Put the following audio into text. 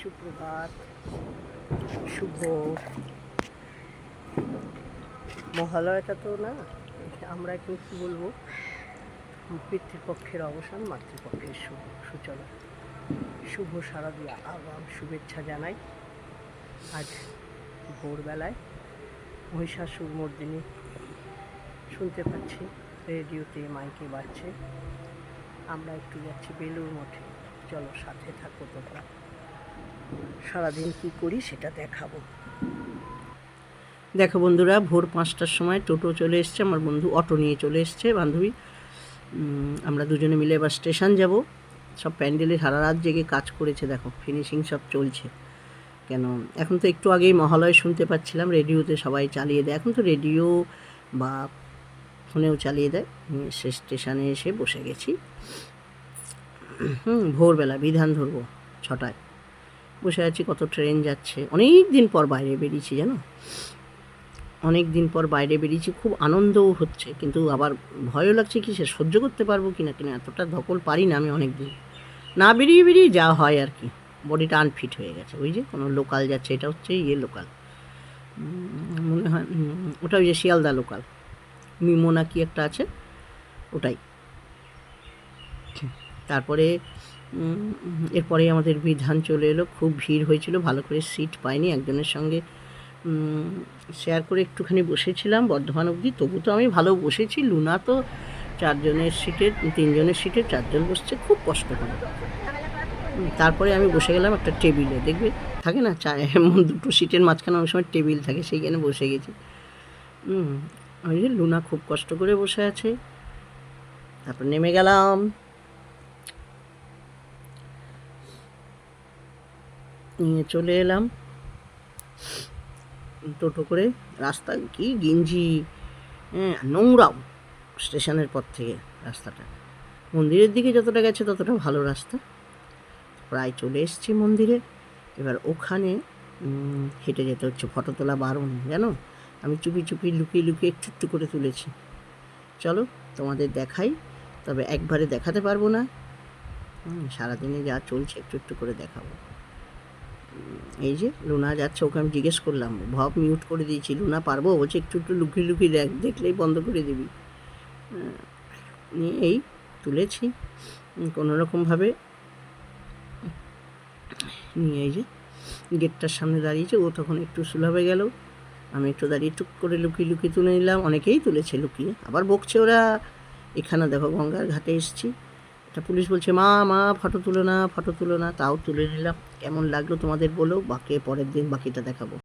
সুপ্রভাত, শুভ মহালয়াটা তো না, আমরা এখন কী বলব? পিতৃপক্ষের অবসান, মাতৃপক্ষের শুভ সূচনা শুভ শারদীয়, আগাম শুভেচ্ছা জানাই। আজ ভোরবেলায় মহিষাসুর মর্দিনী শুনতে পাচ্ছি, রেডিওতে মাইকে বাজছে। আমরা একটু যাচ্ছি বেলুর মঠে। চলো সাথে থাকো তোমরা। সারাদিন কি করি সেটা দেখাবো। দেখো বন্ধুরা, ভোর পাঁচটার সময় টোটো চলে এসছে, আমার বন্ধু অটো নিয়ে চলে এসছে, বান্ধবী। আমরা দুজনে মিলে এবার স্টেশন যাব। সব প্যান্ডেলে সারা রাত জেগে কাজ করেছে, দেখো ফিনিশিং সব চলছে। কেন, এখন তো একটু আগেই মহালয় শুনতে পাচ্ছিলাম, রেডিওতে সবাই চালিয়ে দেয়। এখন তো রেডিও বা ফোনেও চালিয়ে দেয়। সে স্টেশনে এসে বসে গেছি। হুম, ভোরবেলা বিধান ধরবো, ছটায়। বসে আছি, কত ট্রেন যাচ্ছে। অনেক দিন পর বাইরে বেরিয়েছি, জানো? অনেক দিন পর বাইরে বেরিয়েছি, খুব আনন্দও হচ্ছে, কিন্তু আবার ভয়ও লাগছে কি সে সহ্য করতে পারব কি না কিনা এতটা ধকল পারি না আমি অনেক দিন না বেরিয়ে বেরিয়ে যা হয় আর কি, বডিটা আনফিট হয়ে গেছে। ওই যে কোনো লোকাল যাচ্ছে, এটা হচ্ছে ইয়ে লোকাল মনে হয় ওটা ওই যে শিয়ালদা লোকাল মিমো না কি একটা আছে, ওটাই। তারপরে এরপরে আমাদের বিধান চলে এলো। খুব ভিড় হয়েছিল, ভালো করে সিট পাইনি, একজনের সঙ্গে শেয়ার করে একটুখানি বসেছিলাম বর্ধমান অবধি। তবু তো আমি ভালো বসেছি, লুনা তো চারজনের সিটে, তিনজনের সিটে চারজন বসছে, খুব কষ্ট করে। তারপরে আমি বসে গেলাম একটা টেবিলে, দেখবে? থাকে না, চা, এমন দুটো সিটের মাঝখানে অনেক সময় টেবিল থাকে, সেইখানে বসে গেছি। যে লুনা খুব কষ্ট করে বসে আছে। তারপর নেমে গেলাম। নিয়ে চলে এলাম। টোটো করে রাস্তা কি? গিঞ্জি হ্যাঁ নোংরাও স্টেশনের পর থেকে রাস্তাটা। মন্দিরের দিকে যতটা গেছে ততটা ভালো রাস্তা। প্রায় চলে এসেছি মন্দিরে। এবার ওখানে হেঁটে যেতে হচ্ছে। ফটো তোলা বারণ জানো? আমি চুপি চুপি লুকিয়ে লুকিয়ে একটু একটু করে তুলেছি। চলো, তোমাদের দেখাই। তবে একবারে দেখাতে পারব না। সারাদিনে যা চলছে একটু একটু করে দেখাবো। এই যে লুনা যাচ্ছে, ওকে আমি জিজ্ঞেস করলাম, ভব মিউট করে দিয়েছি, লুনা পারব? বলছে, একটু একটু লুকিয়ে লুকিয়ে দেখ, দেখলেই বন্ধ করে দিবি। নিয়ে এই তুলেছি, কোনো রকমভাবে নিয়ে এই যে গেটটার সামনে দাঁড়িয়েছে, ও তখন একটু সুলভে গেল। আমি একটু দাঁড়িয়ে টুক করে লুকিয়ে লুকিয়ে তুলে নিলাম, অনেকেই তুলেছে লুকিয়ে। আবার বকছে ওরা, এখানে দেখো গঙ্গার ঘাটে এসছি। তা পুলিশ বলছে, মা মা, ফটো তুলো না, ফটো তুলো না। তাও তুলে নিলাম। কেমন লাগল তোমাদের বলো, বাকি পরের দিন বাকিটা দেখাবো।